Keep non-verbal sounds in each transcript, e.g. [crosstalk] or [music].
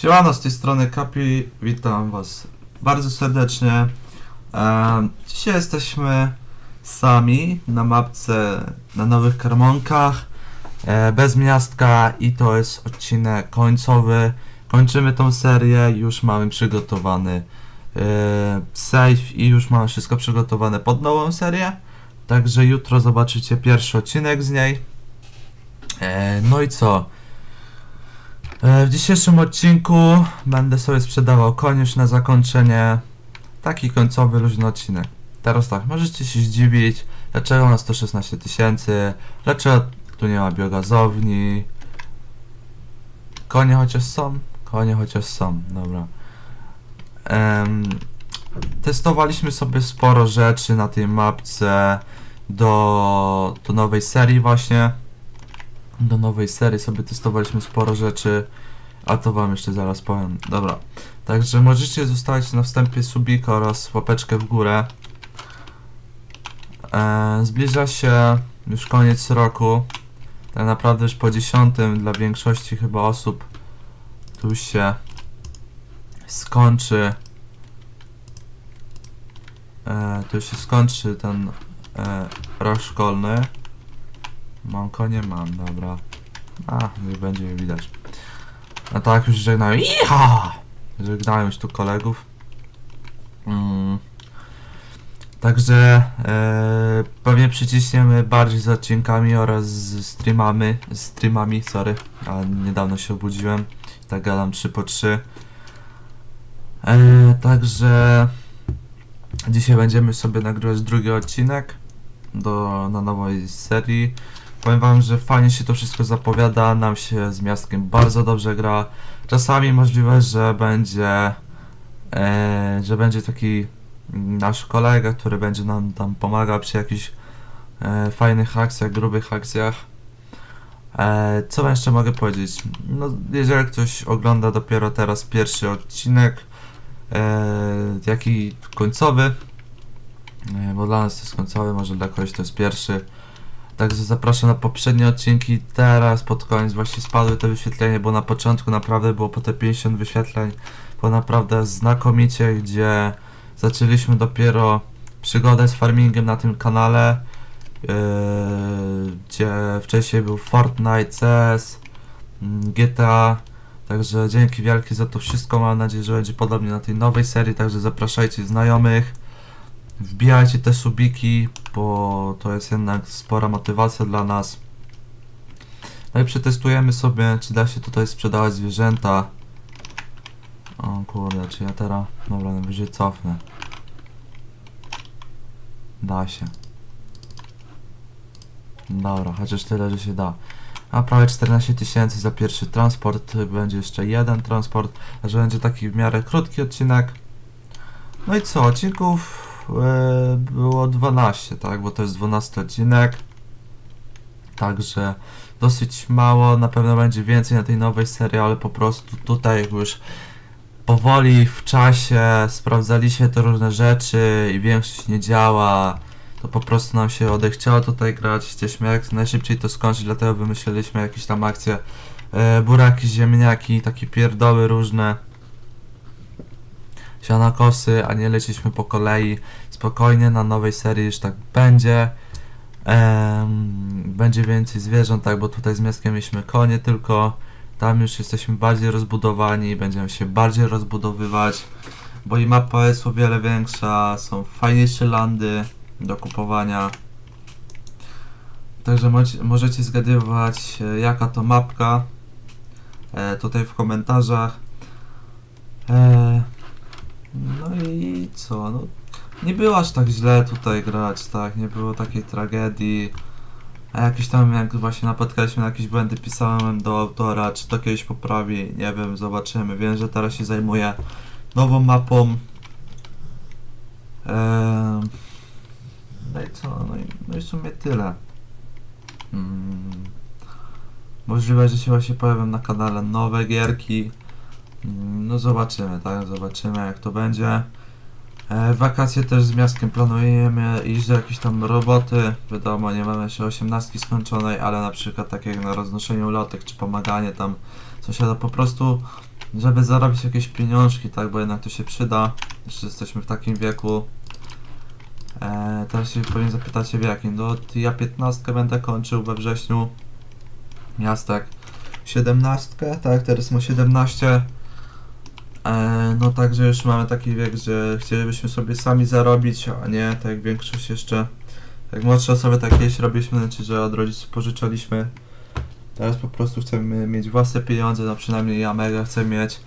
Siemano, z tej strony Kapi, witam was bardzo serdecznie. E, dzisiaj jesteśmy sami na mapce na Nowych Karmonkach, e, bez miastka i to jest odcinek końcowy. Kończymy tą serię, już mamy przygotowany e, save i już mamy wszystko przygotowane pod nową serię. Także jutro zobaczycie pierwszy odcinek z niej. E, no i co? E, W dzisiejszym odcinku będę sobie sprzedawał już na zakończenie. Taki końcowy, luźny odcinek. Teraz tak, możecie się zdziwić, dlaczego na 116 tysięcy, dlaczego tu nie ma biogazowni. Konie chociaż są? Konie chociaż są, dobra. Em, testowaliśmy sobie sporo rzeczy na tej mapce do, do nowej serii właśnie do nowej serii sobie testowaliśmy sporo rzeczy, a to wam jeszcze zaraz powiem. Dobra, także możecie zostawić na wstępie subika oraz łapeczkę w górę. E, zbliża się już koniec roku. Tak naprawdę już po 10 dla większości chyba osób tu się skończy. E, tu się skończy ten e, rok szkolny. Mam konie? Mam, dobra. A, nie będzie mnie widać. No tak, już żegnają. Iha! Żegnają już tu kolegów. Mm. Także e, pewnie przyciśniemy bardziej z odcinkami oraz z streamami, streamami, sorry, a niedawno się obudziłem, tak gadam 3 po 3. E, także dzisiaj będziemy sobie nagrywać drugi odcinek do, na nowej serii. Powiem wam, że fajnie się to wszystko zapowiada, nam się z miastkiem bardzo dobrze gra. Czasami możliwe, że będzie, e, że będzie taki nasz kolega, który będzie nam tam pomagał przy jakichś e, fajnych akcjach, grubych akcjach. E, co wam jeszcze mogę powiedzieć? No, jeżeli ktoś ogląda dopiero teraz pierwszy odcinek, e, jaki końcowy, e, bo dla nas to jest końcowy, może dla kogoś to jest pierwszy. Także zapraszam na poprzednie odcinki. Teraz pod koniec właśnie spadły te wyświetlenia, bo na początku naprawdę było po te 50 wyświetleń. Było naprawdę znakomicie, gdzie zaczęliśmy dopiero przygodę z farmingiem na tym kanale. Yy, gdzie wcześniej był Fortnite, CS, mm, GTA. Także dzięki wielkie za to wszystko. Mam nadzieję, że będzie podobnie na tej nowej serii. Także zapraszajcie znajomych. Wbijajcie te subiki, bo to jest jednak spora motywacja dla nas. No i przetestujemy sobie, czy da się tutaj sprzedawać zwierzęta. O kurde, czy ja teraz... Dobra, najwyżej cofnę. Da się. Dobra, chociaż tyle, że się da. A prawie 14 tysięcy za pierwszy transport, będzie jeszcze jeden transport, że będzie taki w miarę krótki odcinek. No i co, odcinków było 12, tak, bo to jest 12 odcinek. Także dosyć mało, na pewno będzie więcej na tej nowej serii, ale po prostu tutaj już powoli w czasie sprawdzaliśmy te różne rzeczy i większość nie działa. To po prostu nam się odechciało tutaj grać, chcieliśmy jak najszybciej to skończyć, dlatego wymyśliliśmy jakieś tam akcje e, buraki, ziemniaki, takie pierdoły różne sianokosy, a nie leciliśmy po kolei. Spokojnie, na nowej serii już tak będzie. Będzie więcej zwierząt, tak, bo tutaj z miastkiem mieliśmy konie tylko. Tam już jesteśmy bardziej rozbudowani, będziemy się bardziej rozbudowywać, bo i mapa jest o wiele większa, są fajniejsze landy do kupowania. Także możecie zgadywać, e, jaka to mapka e, tutaj w komentarzach. E, no i co? No, nie było aż tak źle tutaj grać, tak? Nie było takiej tragedii. A jakieś tam, jak właśnie napotkaliśmy na jakieś błędy, pisałem do autora, czy to kiedyś poprawi, nie wiem, zobaczymy. Wiem, że teraz się zajmuję nową mapą. Eee, no i co? No i, no i w sumie tyle. Mm. Możliwe, że się właśnie pojawią na kanale nowe gierki. Mm, No zobaczymy, tak? Zobaczymy jak to będzie. E, wakacje też z miastkiem planujemy iść do jakiejś tam roboty. Wiadomo, nie mamy jeszcze 18 skończonej, ale na przykład tak jak na roznoszeniu lotek, czy pomaganie tam sąsiada po prostu, żeby zarobić jakieś pieniążki, tak, bo jednak to się przyda. Jeszcze jesteśmy w takim wieku. Eee, teraz się powiem zapytacie w jakim. No, ja 15 będę kończył we wrześniu. Miastek 17, tak, teraz ma 17. Eee, no także już mamy taki wiek, że chcielibyśmy sobie sami zarobić, a nie tak jak większość jeszcze. Jak młodsze osoby tak kiedyś robiliśmy, znaczy, że od rodziców pożyczaliśmy. Teraz po prostu chcemy mieć własne pieniądze, no przynajmniej ja mega chcę mieć,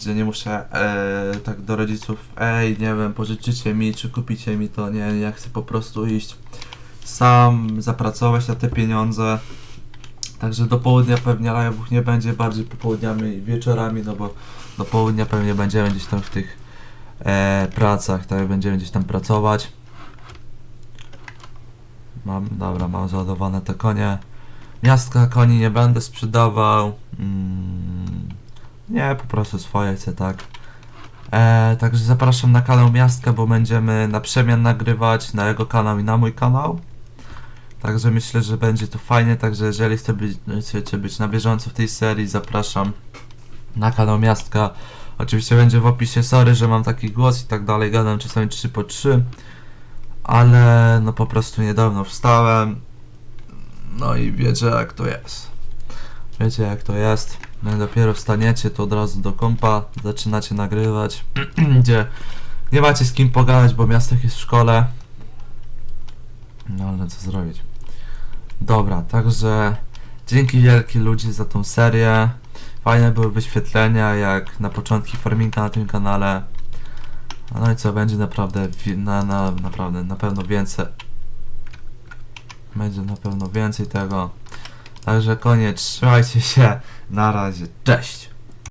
że nie muszę e, tak do rodziców, ej, nie wiem, pożyczycie mi, czy kupicie mi to, nie, ja chcę po prostu iść sam, zapracować na te pieniądze. Także do południa pewnie live'ów nie będzie, bardziej popołudniami i wieczorami, no bo do południa pewnie będziemy gdzieś tam w tych e, pracach, tak, będziemy gdzieś tam pracować. Mam, dobra, mam załadowane te konie. Miastka koni nie będę sprzedawał. Mm, nie, po prostu swoje chcę, tak. E, także zapraszam na kanał Miastka, bo będziemy na przemian nagrywać na jego kanał i na mój kanał. Także myślę, że będzie to fajnie, także jeżeli chcecie być, na bieżąco w tej serii, zapraszam na kanał Miastka. Oczywiście będzie w opisie, sorry, że mam taki głos i tak dalej, gadam czasami 3 po 3 ale no po prostu niedawno wstałem. No i wiecie jak to jest. Wiecie jak to jest. I dopiero wstaniecie, to od razu do kompa zaczynacie nagrywać, [clears throat] gdzie nie macie z kim pogadać, bo miastek jest w szkole. No ale co zrobić. Dobra, także dzięki wielkie ludzi za tą serię. Fajne były wyświetlenia, jak na początki farminga na tym kanale. No i co, będzie naprawdę, na, na, naprawdę, na pewno więcej. Będzie na pewno więcej tego. Także koniec, trzymajcie się, na razie, cześć!